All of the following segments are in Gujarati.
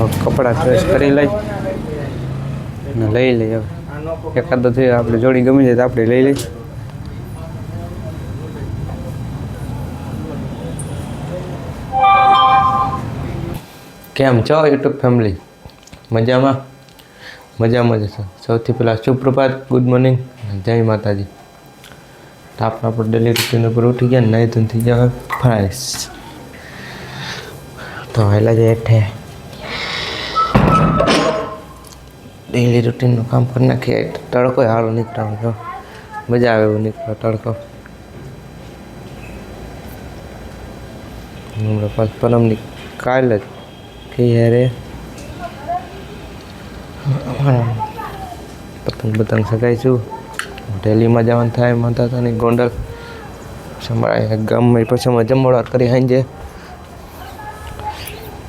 હવે કપડાં ચોઈસ કરી લઈ અને લઈ લઈ હવે. એકાદો થયો આપણે જોડી ગમી જાય તો આપણે લઈ લઈ. કેમ છો યુટ્યુબ ફેમિલી મજામાં? મજામાં જ છે. સૌથી પહેલાં સુપ્રભાત ગુડ મોર્નિંગ જય માતાજી. તો આપણે આપણે ડેલી રૂટીન ઉપર ઉઠી ગયા ને નહીં થઈ ગયા ફ્રાઈસ તો વહેલા જ હેઠે ડેલી રૂટીનનું કામ કરી નાખીએ. તડકો સારો નીકળવાનો જો. મજા આવે એવું નીકળો, તડકો. હમણાં પાછ પરમની કાલે જ કે યારે પતંગ પતંગ સગાઈશું. ડેલીમાં જવાનું થાય માતા તાની ગોંડલ. સંભાળાય ગામમાં પછી અમે જમવાડ કરી સાંજે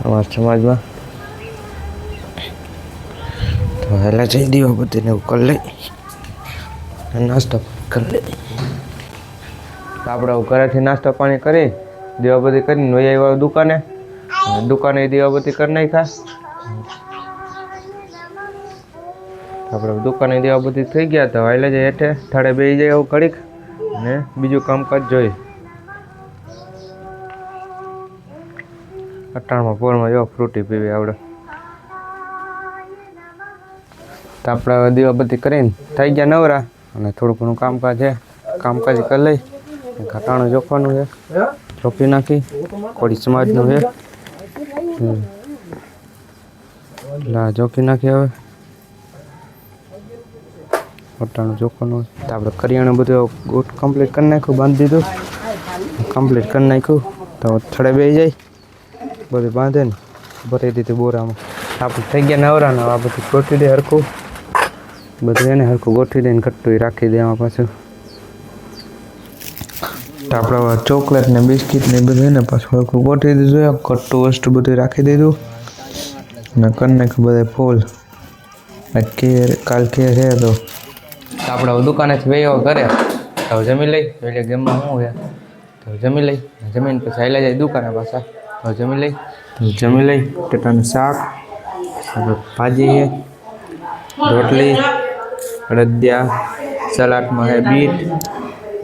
અમારા સમાજમાં વહેલા જઈ દીવા બધીને એવું કરી લઈ નાસ્તો કરી લઈ આપણે ઘરેથી નાસ્તો પાણી કરી, દીવાબત્તી કરીને વૈયા આવ્યા દુકાને. દુકાને દીવાબત્તી કરી નાખ્યા. આપણે દુકાને દીવાબત્તી થઈ ગયા તો વાયલે જાય હેઠે થાળે બેસી જાય એવું ઘડીક. અને બીજું કામકાજ જોઈ અટાણમાં પોરમાં જો ફ્રૂટી પીવી આપણે તો આપણે દીવાબત્તી કરીને થઈ ગયા નવરા અને થોડું ઘણું કામકાજ છે. કામકાજ કરી લઈ. ઘટાણું જોખવાનું છે. ચોપી નાખી. કોળી સમાજનું છે. લા જોખી નાખી હવે. ઘટાણું જોખવાનું તો આપણે કરિયાણું બધું ગોટ કમ્પ્લીટ કરી નાખ્યું, બાંધી દીધું. કમ્પ્લીટ કરી નાખ્યું. તો થડે બે જાય. બધું બાંધે ને ભરી દીધું બોરામાં. આપણે થઈ ગયા નવરા ને આ બધું ગોઠવી દે હરખું. બધું એને હરખું ગોઠવી દઈને ખટ્ટું રાખી દેવા પાછું. આપણે ચોકલેટ ને બિસ્કિટ ને બધું એને પાછું હરખું ગોઠવી દીધું કટ્ટુ વસ્તુ બધું રાખી દીધું. ને કરી નાખ્યું બધા ફૂલ. કેર, કાલ કેર છે તો. આપણે દુકાને દુકાનેથી વેયો કરે તો જમી લઈ. એટલે ગેમમાં શું હે? તો જમી લઈ. જમીન પછી હાલ્યા જાય દુકાને પાછા. તો જમી લઈ. જમી લઈ. ટેટાનું શાક. ભાજી રોટલી. અડદિયા સલાડમાં છે બીટ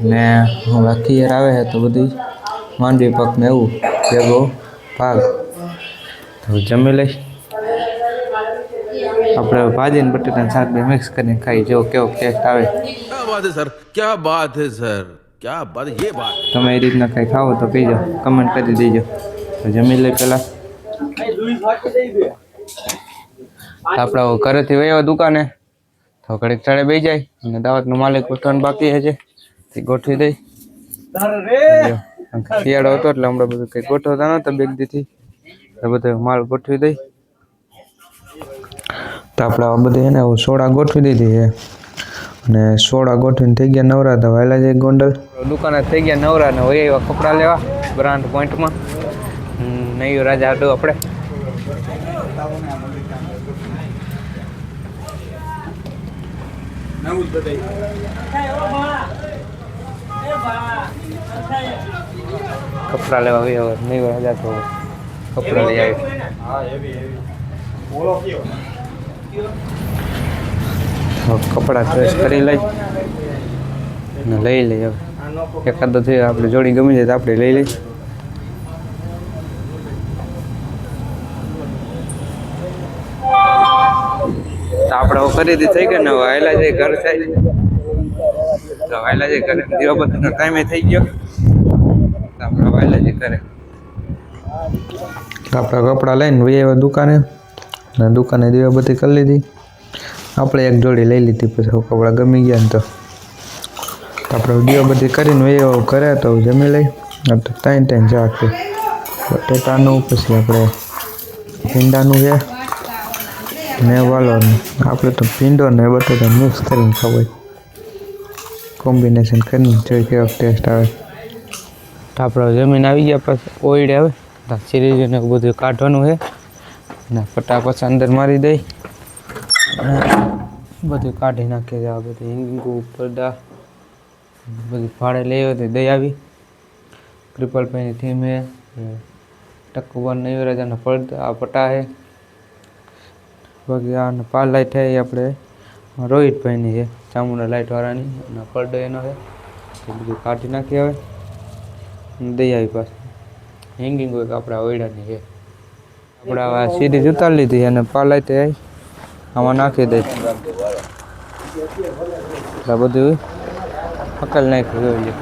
ને હવે ખીર આવે છે તો બધી માંડવી પાક ને એવું ભેગો ભાગ. તો જમી લઈશ આપણે ભાજીને બટેટાને શાક બે મિક્સ કરીને ખાઈ જો કેવો ટેસ્ટ આવે. બાત હે સર ક્યાં બાત હે સર ક્યા બાત યે બાત તમે એ રીતના કંઈ ખાવો તો કહી કહીજો કમેન્ટ કરી દેજો. તો જમી લઈ પહેલાં આપણા ઘરેથી વયો દુકાને. તો ઘડીક ચડે બે જાય અને દાવતનો માલિક ગોઠવણ બાકી છે તે ગોઠવી દઈ. શિયાળો હતો એટલે હમણાં બધું કંઈ ગોઠવતા નહોતા બેગ દીથી. તો બધો માલ ગોઠવી દઈ. તો આપણે બધું એને સોડા ગોઠવી દીધી છે. અને સોડા ગોઠવીને થઈ ગયા નવરા તો વહેલા જાય ગોંડલ. દુકાને થઈ ગયા નવરા ને હોય એવા કપડાં લેવા બ્રાન્ડ પોઈન્ટમાં. નહીં રાજા હાડું આપણે. કપડાં લેવા આવી હવે નહીં રાજા તો કપડાં લઈ આવી. હવે કપડાં ચોઈસ કરી લઈ ને લઈ લઈ હવે. એકાદો થયો આપણે જોડી ગમી જાય તો આપણે લઈ લઈ. આપણે ખરીદી થઈ ગઈ ને વહેલા જે ઘર થાય. તો વહેલા જે ઘરે. દીવાબત્તીનો ટાઈમે થઈ ગયો. આપણે વહેલા જે ઘરે. આપણે કપડાં લઈને આવ્યા દુકાને. અને દુકાને દીવાબત્તી કરી લીધી. આપણે એક જોડી લઈ લીધી, પછી કપડાં ગમી ગયા ને તો. આપણે દીવાબત્તી કરીને આવ્યા ઘરે તો જમી લઈ. આ તો ત્રણ ત્રણ શાક બટેટાનું, પછી આપણે ભીંડાનું છે. ને વાલોનું આપણે તો ભીંડો ને બટેટા મિક્સ કરીને ખવાય કોમ્બિનેશન કરીને જોઈ કેવો ટેસ્ટ આવે તો આપણે જમીન આવી ગયા પછી ઓઈડ આવે તો સિરીઝને બધું કાઢવાનું છે ને ફટાફટ અંદર મારી દઈ અને બધું કાઢી નાખીએ છે આ બધી હિંગુ પડદા બધી ભાડે લઈ આવી દઈ આવી ક્રિપલ પેની થીમ છે ટકુવન નૈવરાજાના પડદા આ પટા છે બાકી આ પાલ લાઈટ છે એ આપણે રોહિતભાઈની છે ચામુંડા લાઇટવાળાની અને પડદો એનો છે એ બધું કાઢી નાખી હવે અને દઈ આવી પાછું હેંગિંગ હોય આપણા ઓયડાની છે આપણે આ સીધી ઉતારી લીધી અને પાલ લાઈટ આમાં નાખી દઈ આ બધું પકડ નાખ્યું જોઈ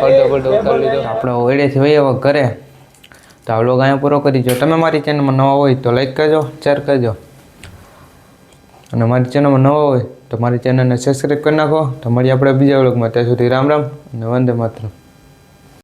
પડદો પડદો ઉતારી લીધો આપણે ઓયડેથી વહી હવે ઘરે તો આ વ્લોગ અહીંયા પૂરો કરી દો તમે મારી ચેનલમાં નવા હોય તો લાઈક કરજો શેર કરજો અને મારી ચેનલમાં નવો હોય તો મારી ચેનલને સબસ્ક્રાઈબ કરી નાખો. તો મળીએ આપણે બીજા વ્લોગમાં ત્યાં સુધી રામ રામ અને વંદે માતરમ.